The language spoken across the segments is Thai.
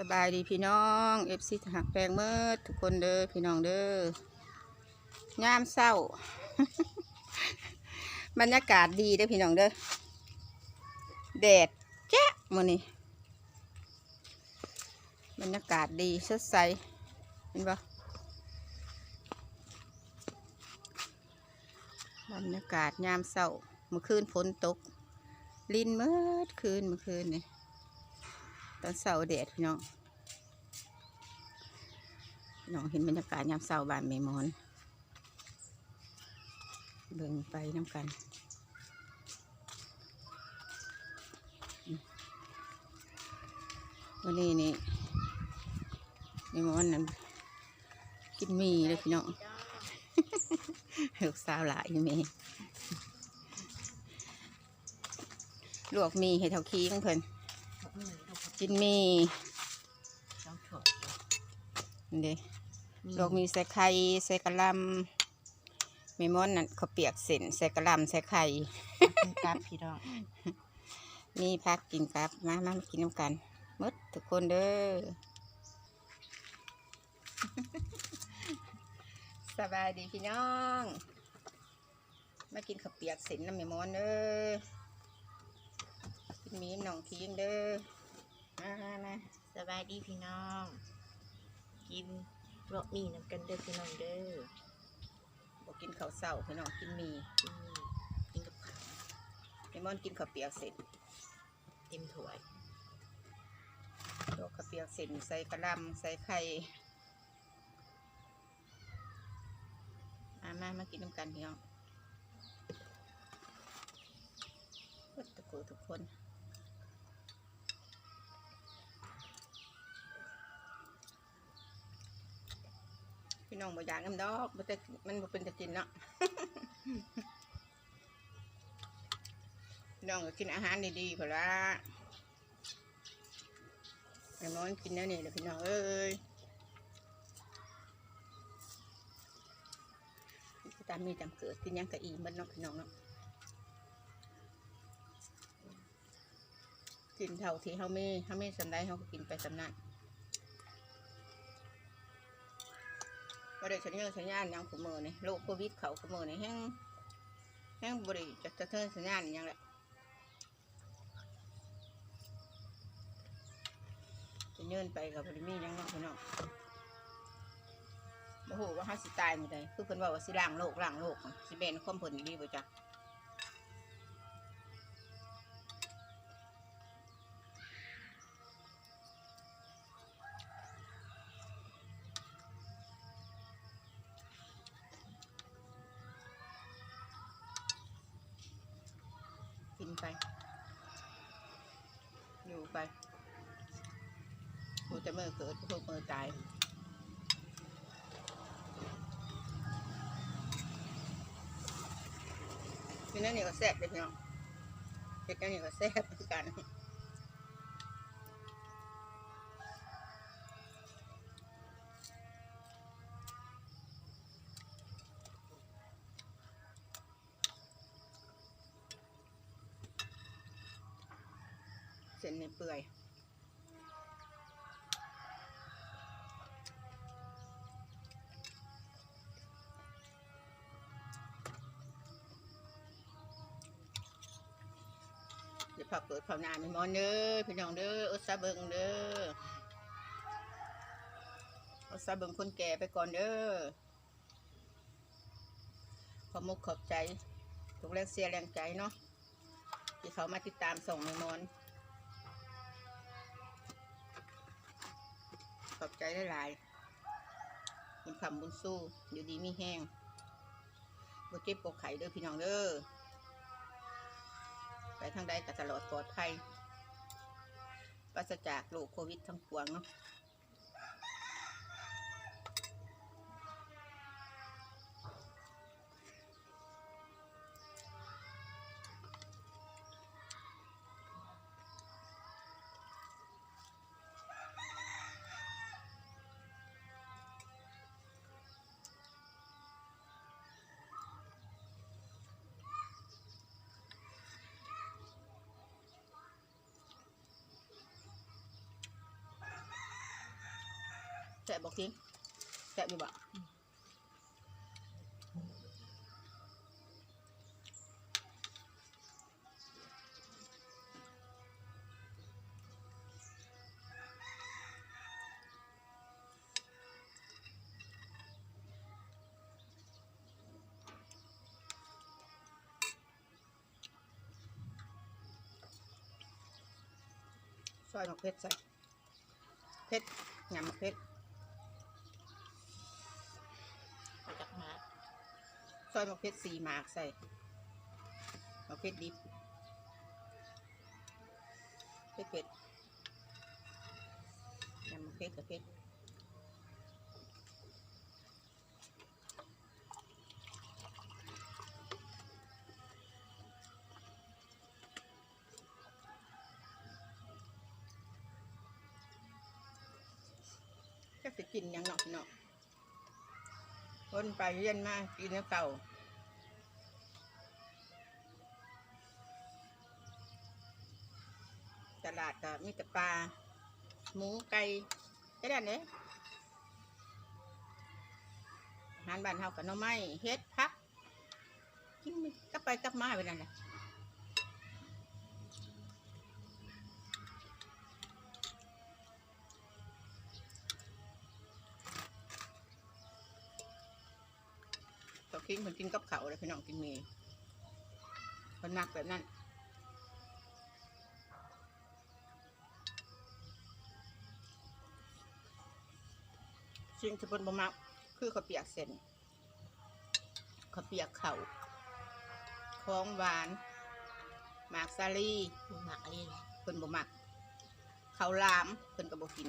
สบายดีพี่น้องเอฟซีหักแปลงเมื่อทุกคนเด้อพี่น้องเด้อยามเศร้า บรรยากาศดีเด้อพี่น้องเด้อแดดแจ๊ะมื้อนี้บรรยากาศดีสดใสเห็นปะบรรยากาศยามเศร้าเมื่อคืนฝนตก ลินเมื่อคืนเมื่อคืนนี่ ตอนเสาร์แดดพี่น้องน้องเห็นบรรยากาศยามเสาร์บานเมมอน เบิ่งไปน้ำกันวันนี้นี่เมมอนนั่นกินมีเลยพี่น้องลูกสาวหลายอยู่เมลวกมีให้เท่าขี้ของเพิ่น กินหมีนี่เด้ลวกหมีใส่ไข่ใส่กะหล่ำเมมอนนั่นเขาวเปียกเส้นใส่กะหล่ำใส่ไข่กับพี่น้องมีพักกินกับมามามากินน้ำกันหมดทุกคนเด้อ สบายดีพี่น้อง มากินข้าวเปียกเส้นน้ำเมมอนเด้อกินหมีน้องพิงเด้อมามามาสบายดีพี่น้อง กินโรมีน้ำกันเด้อพี่น้องเด้อบอกกินข้าวเศร้าพี่น้องกินหมีกินกินกับข้าวเมมอนกินข้าวเปียกเส้นเต็มถ้วยลวกข้าวเปียกเส้นใส่กะหล่ำใส่ไข่มามามากินน้ำกันพี่น้องหมดทุกคนทุกคน พี่น้องบ่อยากน้ำดอกบ่แต่มันบ่เป็นจะกินเนาะพี่น้องก็กินอาหารดีๆพอละไอ้น้อยกินแล้วนี่แหละพี่น้องเอ้ยตามมีตามเกิดกินยังกะอีมันเนาะพี่น้องเนาะกินเท่าที่เฮามีเฮามีสำได้เฮาก็กินไปสำนั้น บ่ได้สัญญาสัญญาณยังขมือนี่โรคโควิดเขาขมือนี่แห้งแห้งบ่ได้จะจะเทินสัญญาณยังแหละจะเนินไปกับบริมียังเนาะพี่น้องโอ้โหว่าเฮาสิตายมื้อใดคือเพิ่นว่าว่าสิล่างโลกล่างโลกสิเบนความผลดีบ่จ๊ะกิ ไป อยู่ไปกูจะมือเกิดพวกมือตายพี่นั่นนี่ก็แซ่บเลยเนาะเด็กนั่นนี่ก็แซ่บเหมือนกัน ส้นในเปื่อยเดี๋ยวผักเปิดผาหนาไม่มอนเด้อพี่น้องเด้ออดซาเบิงเด้ออดซาเบิงคนแก่ไปก่อนเด้อขอมุกขอบใจทุกแรงเสียแรงใจเนาะที่เขามาติดตามส่งในมอน ขอบใจหลายๆบุญคำบุญสู้ อยู่ดีมีแห้งบ่เจ็บปวดไข่เด้อพี่น้องเด้อ ไปทางใดก็ตลอดปลอดภัยปราศจากโรคโควิดทั้งปวงเนาะ ซ่บบอกทิ้งแซ่บอยู่บ่ซอยมะเขือใส่เผ็ดยำมะเขือม ซอยมะเขือสีหมากใส่มะเขือดิบเผ็ดเผ็ดยำมะเขือกับเผ็ดก็จะกินยังเนาะพี่เนาะ คนไปเรียนมากินแล้วเก่าตลาดก็มีแต่ปลาหมูไก่แค่นั้นเองอาหารบ้านเฮากับน้องไม้เฮ็ดพักกินกลับไปกลับมาไปนั่นแหละ ตอกินคนกินกับเขาวเลยพี่น้องกินเมีคนมักแบบนั้นสิ่งที่เพิ่นบ่มักคือข้าวเปียกเส้นข้าวเปียกเขาวของหวานหมากซาลีดูหนักอะไรนะเพิ่นบ่มักข้าวหลามเพิ่นก็บ่กิน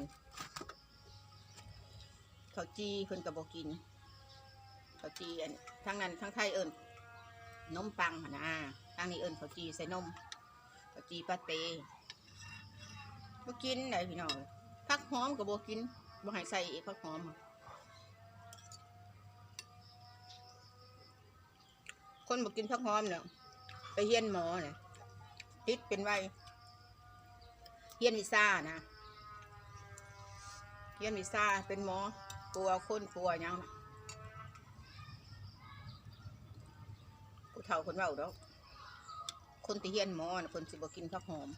ข้าวจีเพิ่นก็บ่กิน ข้าวจีอันทั้งนั้นทั้งไทยเอิ้นมปังหนะทางนี้เอิ้นข้าวจีใส่นมข้าวจีปาเต้บ่กินได้พี่น้องผักหอมก็บ่กินบ่ให้ใส่อีกผักหอม คนบกินผักหอมเนี่ยไปเฮียนหมอเนี่ยติดเป็นไวเฮียนวิซ่านะเฮียนวิซ่าเป็นหมอ กลัวคนกลัวยังนะ เฒ่าคนเว้าดอกคนที่เฮียนหมอนะคนสิบกินผักหอม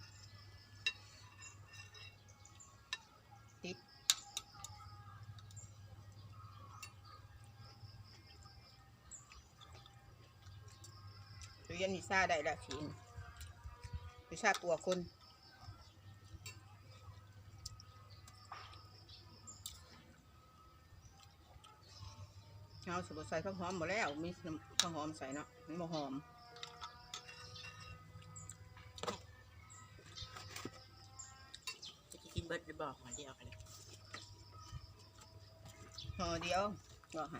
ติดเฮียนนิซ่าได้แล้วทีนนิซ่าตัวคน เอาสมุนใส่ข้าวหอมหมดแล้ว มีข้าวหอมใส่เนาะมันบ่หอมจะกินเบิร์ดหรือบอกมาเดียวกันเลยห่อเดียวบอกให้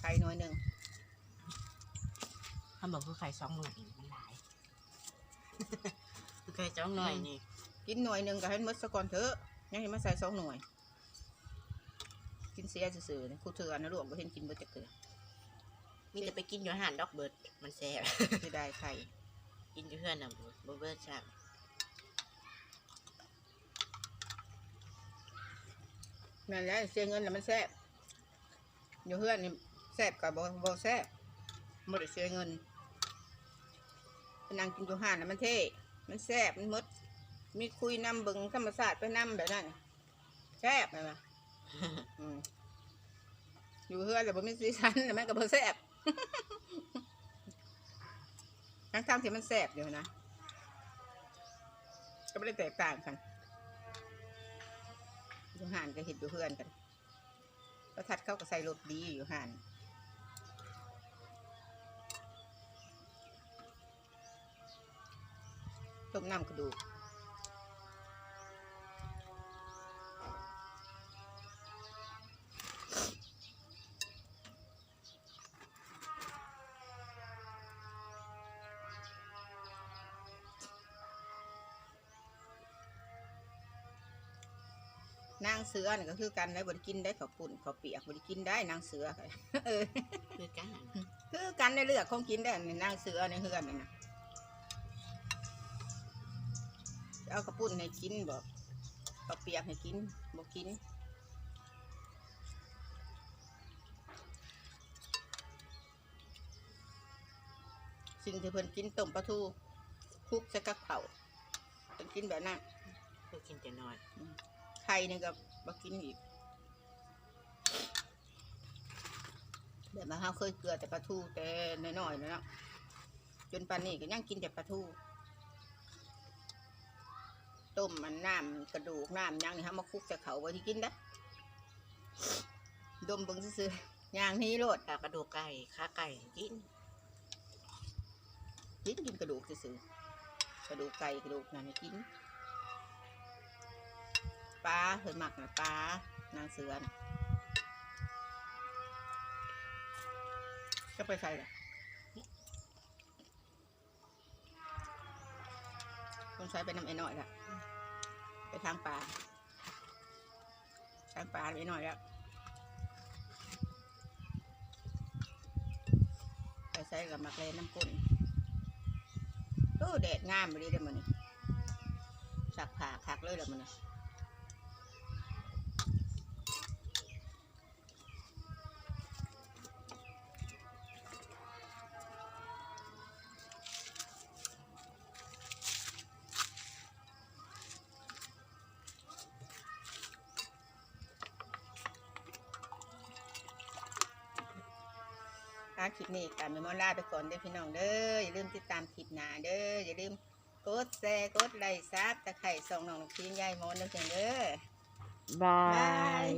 ไข่น้อยหนึ่งถ้าบอกคือไข่สองหน่วยมันหลายคือไข่สองหน่วยนี่ กินหน่วยหนึ่งก็ให้หมดสะก่อนเถอะยังเห็นมาใส่สองหน่วย กินเสียซื่อๆนะครูเถื่อนนะลูกบ่เห็นกินเบิดจะเกลือมีแต่ไปกินอยู่อาหารดอกเบิร์ดมันแซ่บจะได้ไข่กินอยู่เพื่อนน่ะบ่เบิร์ดใช่บนั่นแหละเสียเงินแล้วมันแซ่บอยู่เพื่อนนี่แซ่บกับบ่บ่แซ่บบ่ได้เสียเงินไปนั่งกินอยู่ห้านน่ะมันเท่มันแซ่บมันหมดมีคุยนำเบิ่งธรรมศาสตร์ไปนำแบบนั้นแซ่บไหมวะ อยู่เพื่อนแต่บ่มีสีสันแต่มันก็บ่แซ่บทั้งทที่มันแซ่บอยู่นะ ก็ไม่ได้แตกต่างกันอยู่ห่านก็เห็นอยู่เพื่อนกันประทัดเข้าก็ใส่รถดีอยู่ห่านต้มน้ำกระดูก นางเสือนก็คือกันได้บริกินได้ขอบคุณขอบเปียกบริกินได้นางเสือเออคือกันคือกันในเลือกของกินได้ในนางเสือในเฮือนนี่นะเอากระปุ่นให้กินบอกกระเปียกให้กินบอกกินสิ่งที่เพิ่นกินต้มปลาทูคุกใส่กระเผาเพิ่นกินแบบนั้นเพิ่นกินแต่น้อย ข่นี่ก็บกินอีกแบบมาเฮาเคยเกลือแต่ปลาทูแต่น้อยๆนะนะจนปานนี้ก็ยังกินแต่ปลาทูต้มมันน้ำกระดูกน้ำยังนี่ฮามาคลุกใส่เขาบ่ที่กินได้ดมเบิ่งซื่อๆย่างนี้โลดกระดูกไก่ขาไก่กินกินกินกระดูกซื่อกระดูกไก่กระดูกนั่นกิน ปลาเพิ่นมักนะปลานางเสือนะก็ไปใส่ละต้องใช้ไปน้ำไอ้น้อยละไปทางปลาทางปลาไอ้น้อยล้วไปใส่กับมักเลยน้ำกุ่นโอ้แดดงามไปเลยเด้อมันนี่สักผ่าคักเลยเด้อมัน คลิปนี้การเมมอลาไปก่อนเด้อพี่น้องเด้ออย่าลืมติดตามคลิปหน้าเด้ออย่าลืมกดแชร์กดไลค์ซับตะไคร่ส่องน้องพีนยายมอนเด้อเพียงเด้อบาบายย